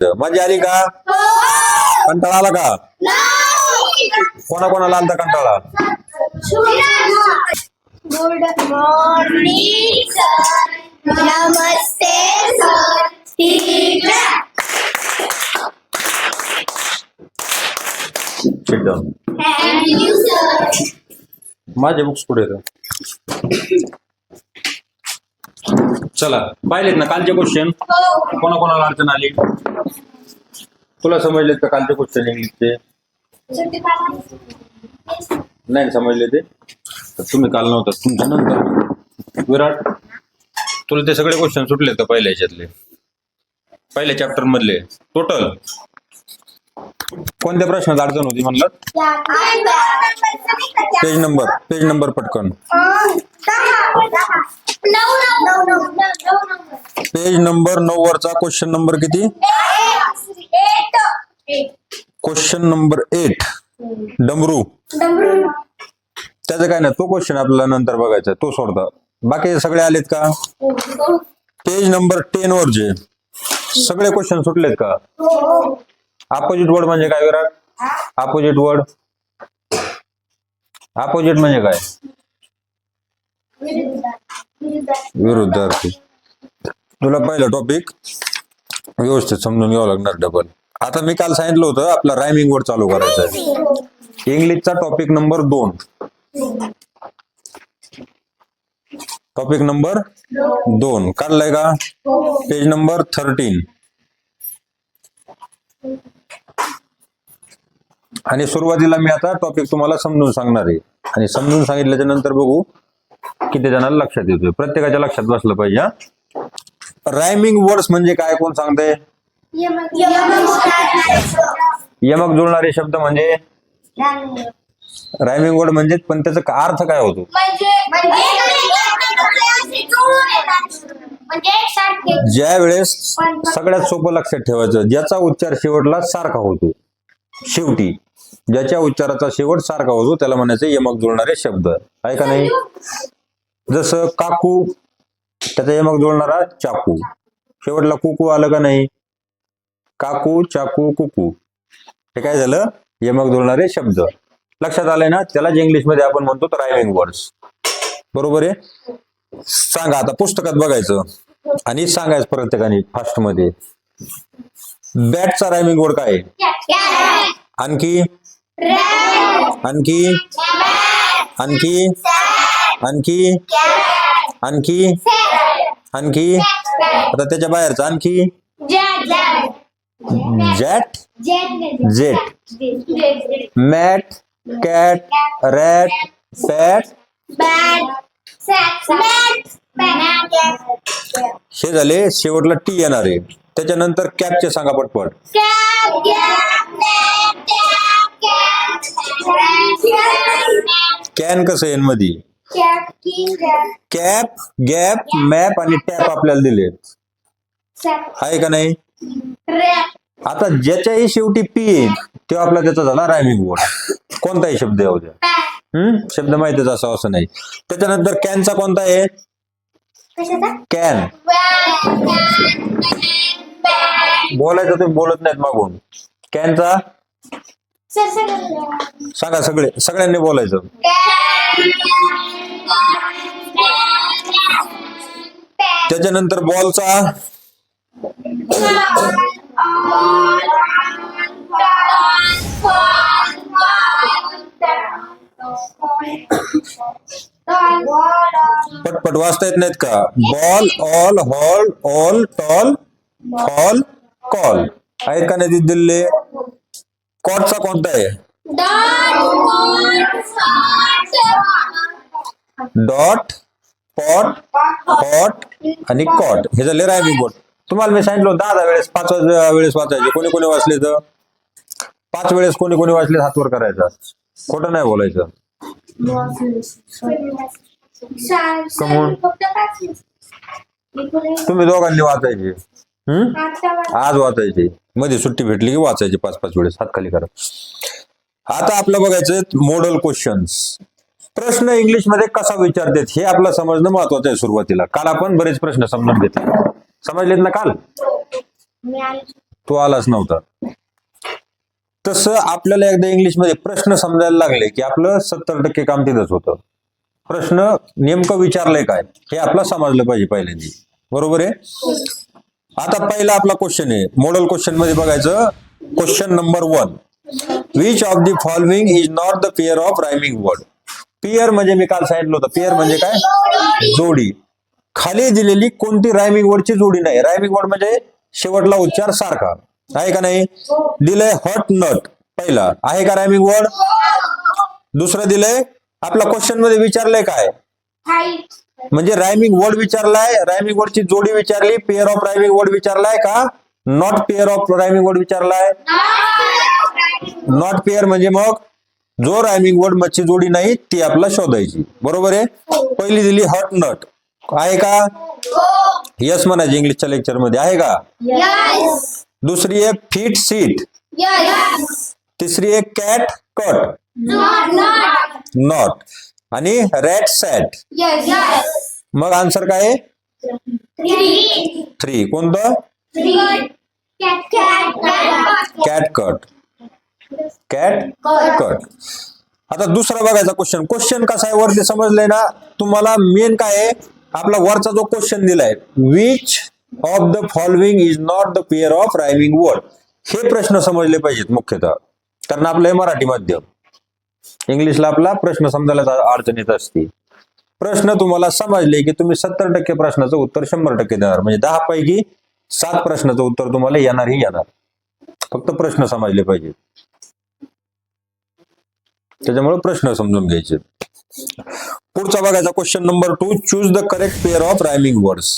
मजा आली का कंटाळा आला का कोणा कोणाला आलता कंटाळा good morning sir Namaste sir teacher Sit down. Thank you sir माझे बुक्स पुढे आहेत. चला पाहिलेत ना कालचे क्वेश्चन कोणाकोणाला अडचण आली? तुला समजलेत का कालचे क्वेश्चन इंग्लिशचे नाही समजले ते. तर तुम्ही काल नव्हता तुमच्या नंतर. विराट तुला ते सगळे क्वेश्चन सुटले तर पहिल्या ह्याच्यातले पहिल्या चॅप्टर मधले. टोटल कोणत्या प्रश्नात अडचण होती म्हणलं? पेज नंबर पेज नंबर पटकन. पेज नंबर नऊ वरचा क्वेश्चन नंबर किती? क्वेश्चन नंबर एट डमरू. त्याचं काय नाही तो क्वेश्चन आपल्याला नंतर बघायचा तो सोडता. बाकी सगळे आलेत का? पेज नंबर टेन वरचे. सगळे क्वेश्चन सुटलेत का? अपोजिट वर्ड म्हणजे काय विराट? अपोजिट वर्ड अपोजिट म्हणजे काय? विरुद्धार्थी. तुला पहिलं टॉपिक व्यवस्थित समजून घ्यावं लागणार डबल आता मी काल सांगितलं होतं आपला रायमिंग वर्ड चालू करायचा आहे. इंग्लिशचा टॉपिक नंबर दोन. टॉपिक नंबर दोन. काढलाय का? पेज नंबर थर्टीन आणि सुरुवातीला मी आता टॉपिक तुम्हाला समजून सांगणार आहे. आणि समजून सांगितल्याच्या नंतर बघू किती जणांना लक्षात येतोय? प्रत्येकाच्या लक्षात बसलं पाहिजे रायमिंग वर्ड्स म्हणजे काय? कोण सांगते? यमक जुळणारे शब्द म्हणजे? रायमिंग वर्ड म्हणजे पण त्याचा अर्थ काय होतो? ज्या वेळेस सगळ्यात सोपं लक्षात ठेवायचं ज्याचा उच्चार शेवटला सारखा होतो. शेवटी ज्याच्या उच्चाराचा शेवट सारखा होतो त्याला म्हणायचं यमक जुळणारे शब्द. आहे का नाही? जसं काकू त्याचा यमक जुळणारा चाकू. शेवटला कुकू आलं का नाही? काकू चाकू कुकू. हे काय झालं? यमक जुळणारे शब्द. लक्षात आलंय ना? त्यालाच इंग्लिशमध्ये आपण म्हणतो रायमिंग वर्ड्स बरोबर आहे? सांगा. आता पुस्तकात बघायचं. आणि सांगायचं प्रत्येकाने फास्टमध्ये. बॅटचा रायमिंग वर्ड काय? आहे? आणखी? आणखी? आणखी? आणखी? आणखी? आणखी? आता त्याच्या बाहेरचा आणखी? Jat jet mat cat rat fat हे झाले शेवटला टी येणार आहे. त्याच्यानंतर कॅपचे सांगा पटपट. कॅन कसं येईल मध्ये कॅप गॅप मॅप आणि टॅप आपल्याला दिले. आहे का नाही? आता ज्याच्याही शेवटी पी येईल तेव्हा आपला त्याचा झाला रायमिंग वर्ड कोणताही शब्द येऊ द्या. हम्म? शब्द माहितीच असावं असं नाही. त्याच्यानंतर कॅनचा कोणता आहे? कॅन बोलायचं तुम्ही बोलत नाहीत मागून. कॅनचा सांगा सगळे सगळ्यांनी बोलायचं. त्याच्यानंतर बॉलचा? पटपट वाचता येत नाहीत का? Ball all hall all tall hall call. आहेत का नाही कॉटचा कोणता आहे? डॉट पॉट हॉट आणि कॉट. हे झाले रायमिंग बोर्ड तुम्हाला मी सांगितलं दहा दहा वेळेस पाच वेळेस वाचायचे. कोणी कोणी वाचले तर? पाच वेळेस कोणी कोणी वाचले हातवर करायचा. खोटं नाही बोलायचं. कमून तुम्ही दोघांनी वाचायचे. हम्म आज वाचायचे. मध्ये सुट्टी भेटली की वाचायचे पाच पाच वेळेस. हात खाली करा. आता आपलं बघायचं मॉडल क्वेश्चन्स प्रश्न इंग्लिशमध्ये कसा विचारतात हे आपलं समजणं महत्वाचं आहे सुरुवातीला. काल आपण बरेच प्रश्न समजून घेतले. समजलेत ना काल? तो आलाच नव्हता. तसं आपल्याला एकदा इंग्लिशमध्ये प्रश्न समजायला लागले की आपलं सत्तर टक्के काम तिथंच होतं. प्रश्न नेमकं विचारलंय काय? हे आपलं समजलं पाहिजे पहिल्यांदा. बरोबर आहे? आता पहिला आपला क्वेश्चन आहे. मॉडेल क्वेश्चनमध्ये बघायचं. Question number one which of the following is not the pair of rhyming word pair म्हणजे मी काल सांगितलं होतं. पेअर म्हणजे काय? जोडी. खाली दिलेली कोणती रायमिंग वर्डची जोडी नाही? रायमिंग वर्ड म्हणजे शेवटला उच्चार सारखा. आहे का नाही? दिलंय हॉट नट पहिला. आहे का रायमिंग वर्ड दुसरं दिलंय? आपला क्वेश्चनमध्ये विचारलंय काय? म्हणजे रायमिंग वर्ड विचारलाय रायमिंग वर्डची जोडी विचारली पेअर ऑफ रायमिंग वर्ड विचारलाय का? Not pair of rhyming word विचारलाय. Not pair म्हणजे मग जो रायमिंग वर्ड मच्छी जोडी नाही ती आपला शोधायची. बरोबर आहे? पहिली दिली हॉट नट आहे का? यस म्हणायची इंग्लिशच्या लेक्चरमध्ये. आहे का? दुसरी आहे फिट सीट तिसरी आहे कॅट कट नॉट आणि रॅट सॅट मग आन्सर काय आहे? थ्री कोणतं? कॅट कट कॅट कट आता दुसरा बघायचा क्वेश्चन क्वेश्चन कसा आहे? वरती समजलंय ना? तुम्हाला मेन काय आहे? आपला वरचा जो क्वेश्चन दिलाय which of the following is not the pair of rhyming word हे प्रश्न समजले पाहिजेत मुख्यतः. कारण आपलं हे मराठी माध्यम. इंग्लिशला आपला प्रश्न समजायला अडचण येत असते. प्रश्न तुम्हाला समजले की तुम्ही सत्तर टक्के प्रश्नाचं उत्तर शंभर टक्के देणार. म्हणजे दहा पैकी सात प्रश्नाचं उत्तर तुम्हाला येणार ही येणार. फक्त प्रश्न समजले पाहिजे त्याच्यामुळे प्रश्न समजून घ्यायचे. पुढचा बघायचा question number two choose the correct pair of rhyming words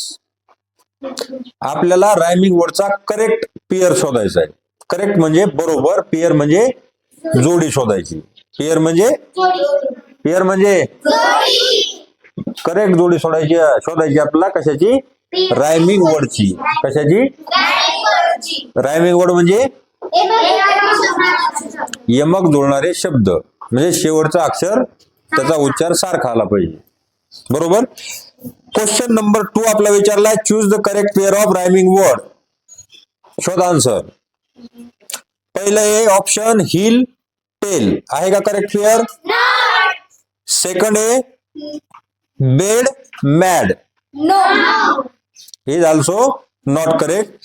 आपल्याला रायमिंग वर्डचा करेक्ट पेअर शोधायचा आहे. करेक्ट म्हणजे बरोबर पेअर म्हणजे जोडी शोधायची. पेअर म्हणजे? पेअर म्हणजे? करेक्ट जोडी शोधायची शोधायची आपल्याला कशाची? रायमिंग वर्डची कशाची? रायमिंग वर्ड म्हणजे? यमक जुळणारे शब्द. म्हणजे शेवटचं अक्षर त्याचा उच्चार सारखा आला पाहिजे. बरोबर? क्वेश्चन नंबर टू आपला विचारलाय choose the correct pair of rhyming word शोध आन्सर पहिलं आहे ऑप्शन हिल टेल आहे का करेक्ट पेअर सेकंड आहे bed mad. Is also not correct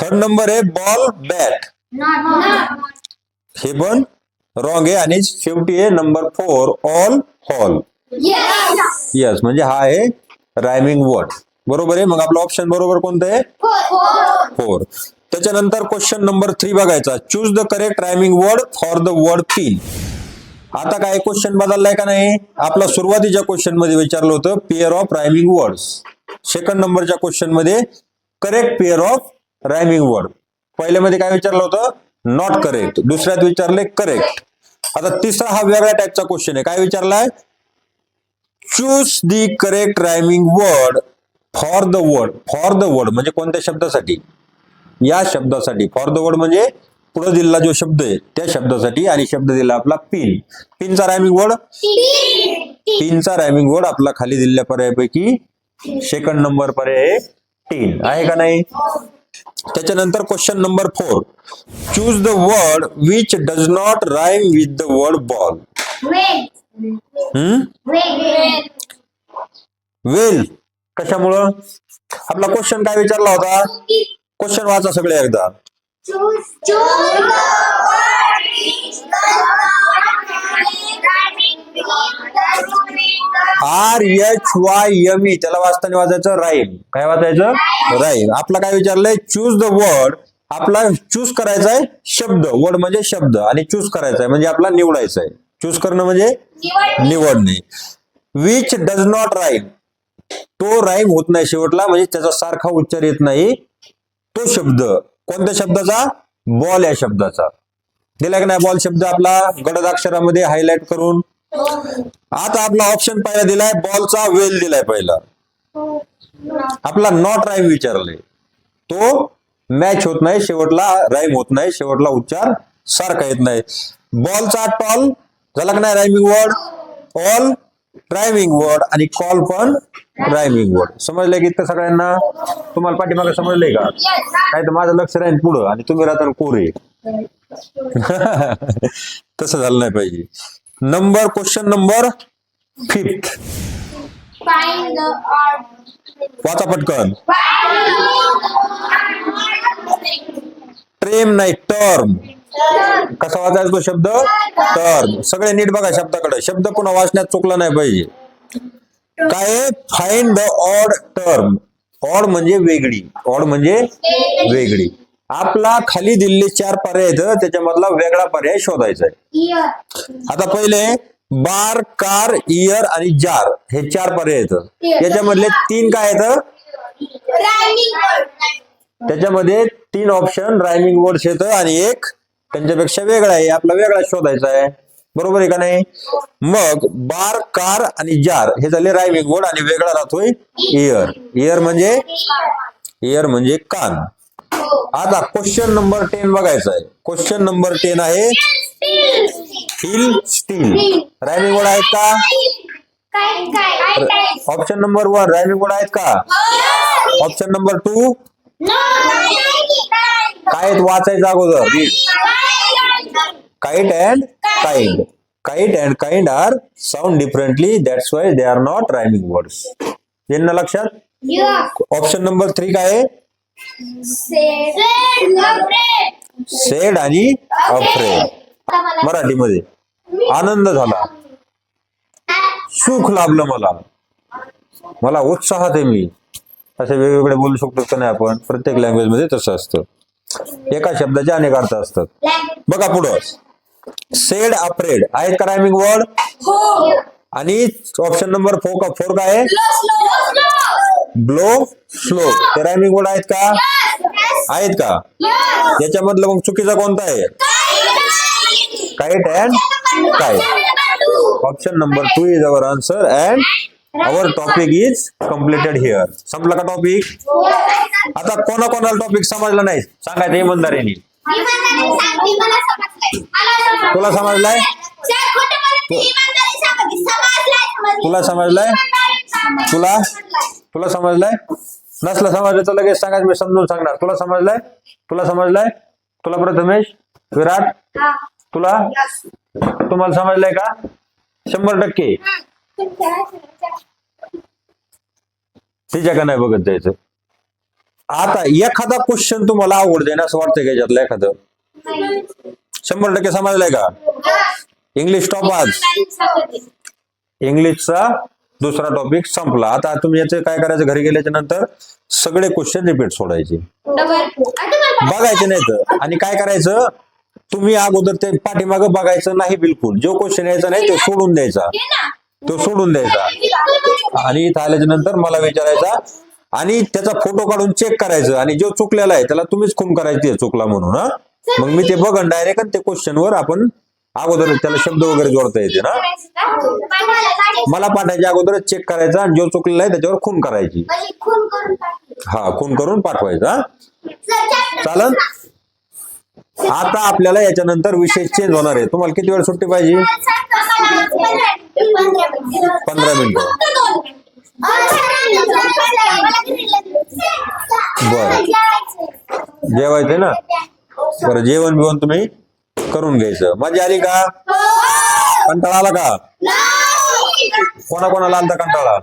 third number आहे बॉल बॅट हे पण रॉंग आहे आणि शेवटी आहे number four all hall yes म्हणजे हा आहे रायमिंग वर्ड बरोबर आहे? मग आपलं ऑप्शन बरोबर कोणतं आहे? फोर त्याच्यानंतर क्वेश्चन नंबर थ्री बघायचा. Choose the correct rhyming word for the word pin आता काय क्वेश्चन बदललाय का नाही? आपला सुरुवातीच्या क्वेश्चनमध्ये विचारलं होतं pair of rhyming words second नंबरच्या क्वेश्चनमध्ये correct pair of rhyming word पहिल्यामध्ये काय विचारलं होतं? नॉट करेक्ट दुसऱ्यात विचारले करेक्ट आता तिसरा हा वेगळ्या टाईपचा क्वेश्चन आहे. काय विचारलाय? Choose the correct rhyming word for the word for the word म्हणजे कोणत्या शब्दासाठी? या शब्दासाठी. फॉर द वर्ड म्हणजे पुढे दिलेला जो शब्द आहे त्या शब्दासाठी आणि शब्द दिला आपला पिन पिनचा रायमिंग वर्ड पिनचा रायमिंग वर्ड आपला खाली दिलेल्या पर्यायापैकी सेकंड नंबर पर्याय आहे टीन आहे का नाही? त्याच्यानंतर question number four choose the word which does not rhyme with the word ball well कशामुळं? आपला क्वेश्चन काय विचारला होता? क्वेश्चन वाचा सगळे एकदा. R H Y M E त्याला वाचताना वाचायचं राईम काय वाचायचं? राईम आपला काय विचारलंय? चूज द वर्ड आपला चूज करायचा आहे शब्द. वर्ड म्हणजे शब्द. आणि चूज करायचा आहे म्हणजे आपला निवडायचा आहे चूज करणं म्हणजे निवड निवडणे. विच डज नॉट राईम तो राईम होत नाही शेवटला. म्हणजे त्याचा सारखा उच्चार येत नाही. तो शब्द कोणत्या शब्दाचा? बॉल या शब्दाचा. दिला की नाही बॉल शब्द आपला? गडद अक्षरामध्ये हायलाइट करून. आता आपला ऑप्शन पहिला दिलाय बॉलचा वेल दिलाय पहिला. आपला नॉट राईम विचारले. तो मॅच होत नाही शेवटला राईम होत नाही शेवटला उच्चार सारखा येत नाही. बॉलचा टॉल झाला की नाही rhyming word all rhyming word आणि कॉल पण रायमिंग वर्ड समजलंय की इतकं सगळ्यांना तुम्हाला पाठीमागे समजलंय का? नाही तर माझं लक्ष राहील पुढं आणि तुम्ही राहता कोरे. तसं झालं नाही पाहिजे. Number question number fifth. वाचा पटकन. ट्रेम नाही टर्म कसा वाचायचा तो शब्द? टर्म सगळे नीट बघा शब्दाकडे. शब्द पुन्हा वाचण्यात चुकला नाही पाहिजे. काय find the odd term odd म्हणजे वेगळी. ऑड म्हणजे वेगळी. आपला खाली दिलेले चार पर्याय आहेत त्याच्यामधला वेगळा पर्याय शोधायचा आहे. आता पहिले बार कार इयर आणि जार हे चार पर्याय आहेत. याच्यामधले तीन काय आहेत. त्याच्यामध्ये तीन ऑप्शन रायमिंग वर्ड्स येतं आणि एक त्यांच्यापेक्षा वेगळा आहे. आपला वेगळा शोधायचा आहे. बरोबर आहे का नाही? मग बार कार आणि जार हे झाले रायमिंग वर्ड आणि वेगळा राहतोय इयर इयर म्हणजे इयर म्हणजे कान. आता क्वेश्चन नंबर टेन बघायचा आहे. क्वेश्चन नंबर टेन आहे. हिल स्टील रायमिंग वर्ड आहेत का? Option number one rhyming word आहेत का? Option number two. काय वाचायचं अगोदर. Kite and kind. Kite and kind are sound differently. That's why they are not rhyming words. येणं लक्षात. ऑप्शन नंबर थ्री काय आहे. सेड आणि अफ्रेड मराठीमध्ये आनंद झाला सुख लाभलं मला मला उत्साहात आहे मी असे वेगवेगळे बोलू शकतो का नाही आपण प्रत्येक लँग्वेजमध्ये तसं असतं एका शब्दाचे अनेक अर्थ असतात बघा पुढं सेड अफ्रेड आहेत का रायमिंग वर्ड आणि ऑप्शन नंबर फोर फोर काय आहे? ब्लो स्लो ते रायमिंग वर्ड आहेत का? आहेत का? याच्यामधलं मग चुकीचा कोणता आहे? काईट अँड काय option number two is our answer and our topic is completed here संपला का टॉपिक आता कोणा कोणाला टॉपिक समजला नाही? सांगायचं इमानदारीने. तुला समजलाय? तुला समजलाय? तुला? तुला समजलाय? नसलं समजलं तर लगेच सांगायचं मी समजून सांगणार. तुला समजलाय? तुला समजलाय? तुला प्रथमेश विराट? तुला? तुम्हाला समजलंय का? शंभर टक्के. तिच्या का नाही बघत जायचं. आता एखादा क्वेश्चन तुम्हाला आवड ना असं वाटतंय का याच्यातलं एखादं? शंभर टक्के समजलंय का? इंग्लिश टॉप आज. इंग्लिशचा दुसरा टॉपिक संपला. आता तुम्ही याचं काय करायचं? घरी गेल्याच्यानंतर सगळे क्वेश्चन रिपीट सोडायचे. बघायचे नाही तर. आणि काय करायचं? तुम्ही अगोदर ते पाठीमागं बघायचं नाही बिलकुल. जो क्वेश्चन यायचा नाही तो सोडून द्यायचा. तो सोडून द्यायचा. आणि इथं आल्याच्यानंतर मला विचारायचा आणि त्याचा फोटो काढून चेक करायचं. आणि जो चुकलेला आहे त्याला तुम्हीच खून करायची चुकला म्हणून हा? मग मी ते बघन डायरेक्ट ते क्वेश्चन वर आपण अगोदर त्याला शब्द वगैरे जोडता येते ना मला पाठायच्या अगोदरच चेक करायचा आणि जो चुकलेला आहे त्याच्यावर खून करायची. टाकली. हा खून करून पाठवायचा चालन. आता आपल्याला याच्यानंतर विषय चेंज होणार आहे. तुम्हाला किती वेळ सुट्टी पाहिजे? पंधरा मिनिटं. बरं. जेवायचंय ना? बरं जेवण बिवण तुम्ही करून घ्यायचं. मजा आली का? कंटाळा आला का? कोणा कोणाला आलता कंटाळा?